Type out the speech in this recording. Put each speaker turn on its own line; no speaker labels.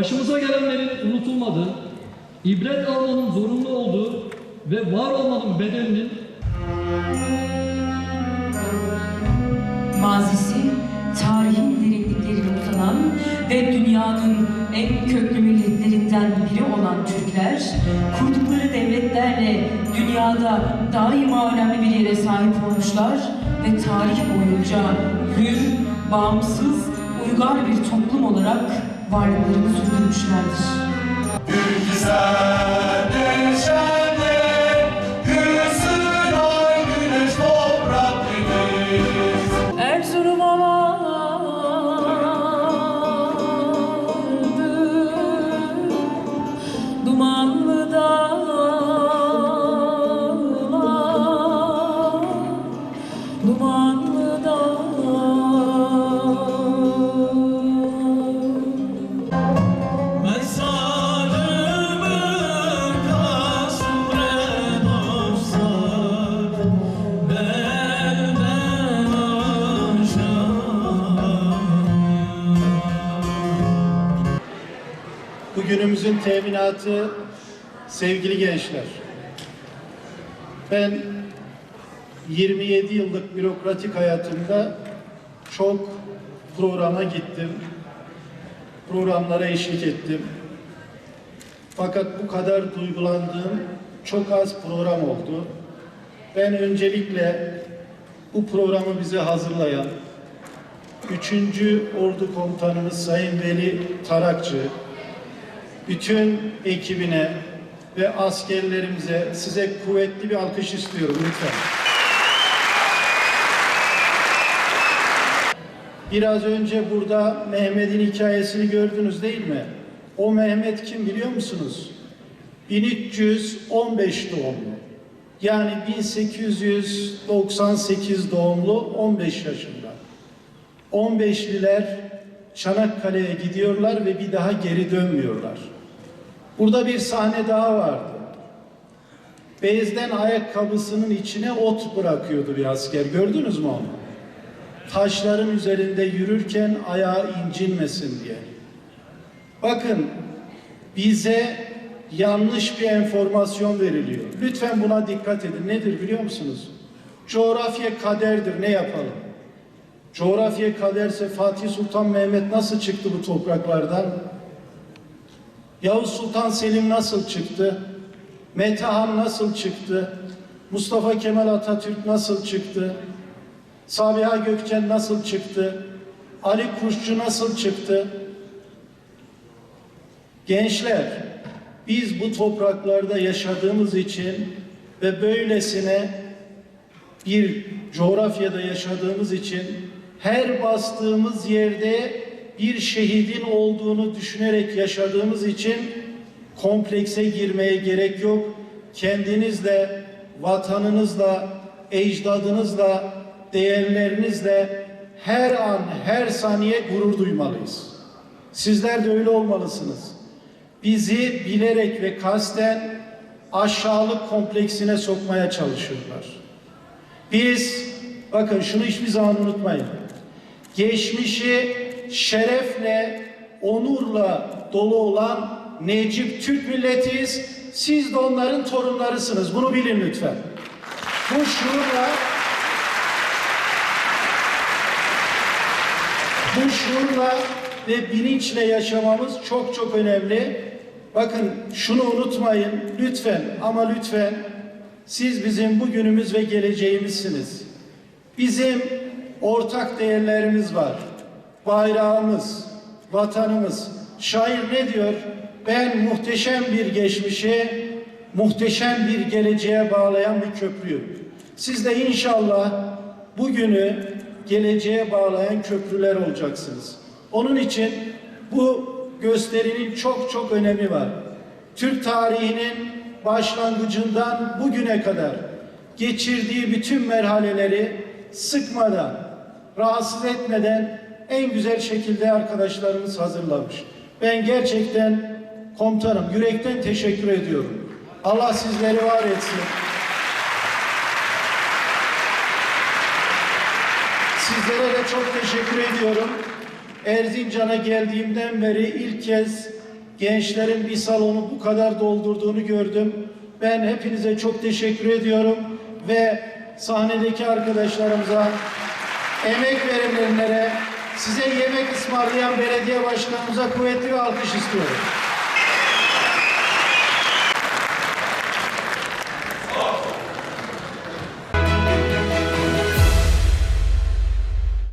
Başımıza gelenlerin unutulmadığı, ibret almanın zorunlu olduğu ve var olmanın bedelinin
Mazisi tarihin derinlikleriyle uzanan ve dünyanın en köklü milletlerinden biri olan Türkler, kurdukları devletlerle dünyada daima önemli bir yere sahip olmuşlar ve tarih boyunca hür, bağımsız, uygar bir toplum olarak varlıklarını sürdürmüşlerdir.
Güzel neşeyle
Bugünümüzün teminatı sevgili gençler. Ben 27 yıllık bürokratik hayatımda çok programa gittim. Programlara eşlik ettim. Fakat bu kadar duygulandığım çok az program oldu. Ben öncelikle bu programı bize hazırlayan 3. Ordu Komutanımız Sayın Veli Tarakçı, bütün ekibine ve askerlerimize size kuvvetli bir alkış istiyorum lütfen. Biraz önce burada Mehmet'in hikayesini gördünüz değil mi? O Mehmet kim biliyor musunuz? 1315 doğumlu. Yani 1898 doğumlu 15 yaşında. 15'liler Çanakkale'ye gidiyorlar ve bir daha geri dönmüyorlar. Burada bir sahne daha vardı. Bezden ayakkabısının içine ot bırakıyordu bir asker. Gördünüz mü onu? Taşların üzerinde yürürken ayağı incinmesin diye. Bakın bize yanlış bir enformasyon veriliyor. Lütfen buna dikkat edin. Nedir biliyor musunuz? Coğrafya kaderdir. Ne yapalım? Coğrafya kaderse Fatih Sultan Mehmet nasıl çıktı bu topraklardan? Yavuz Sultan Selim nasıl çıktı? Metehan nasıl çıktı? Mustafa Kemal Atatürk nasıl çıktı? Sabiha Gökçen nasıl çıktı? Ali Kuşçu nasıl çıktı? Gençler, biz bu topraklarda yaşadığımız için ve böylesine bir coğrafyada yaşadığımız için her bastığımız yerde bir şehidin olduğunu düşünerek yaşadığımız için komplekse girmeye gerek yok. Kendinizle, vatanınızla, ecdadınızla, değerlerinizle her an, her saniye gurur duymalıyız. Sizler de öyle olmalısınız. Bizi bilerek ve kasten aşağılık kompleksine sokmaya çalışıyorlar. Biz bakın şunu hiçbir zaman unutmayın. Geçmişi şerefle, onurla dolu olan Necip Türk milletiyiz. Siz de onların torunlarısınız. Bunu bilin lütfen. Bu şuurla bu şuurla ve bilinçle yaşamamız çok çok önemli. Bakın şunu unutmayın lütfen ama lütfen siz bizim bugünümüz ve geleceğimizsiniz. Bizim ortak değerlerimiz var. Bayrağımız, vatanımız. Şair ne diyor? Ben muhteşem bir geçmişi, muhteşem bir geleceğe bağlayan bir köprüyüm. Siz de inşallah bugünü geleceğe bağlayan köprüler olacaksınız. Onun için bu gösterinin çok çok önemi var. Türk tarihinin başlangıcından bugüne kadar geçirdiği bütün merhaleleri sıkmadan, rahatsız etmeden en güzel şekilde arkadaşlarımız hazırlamış. Ben gerçekten komutanım yürekten teşekkür ediyorum. Allah sizleri var etsin. Sizlere de çok teşekkür ediyorum. Erzincan'a geldiğimden beri ilk kez gençlerin bir salonu bu kadar doldurduğunu gördüm. Ben hepinize çok teşekkür ediyorum ve sahnedeki arkadaşlarımıza, emek verenlere, size yemek ısmarlayan belediye başkanımıza kuvvetli bir alkış istiyorum.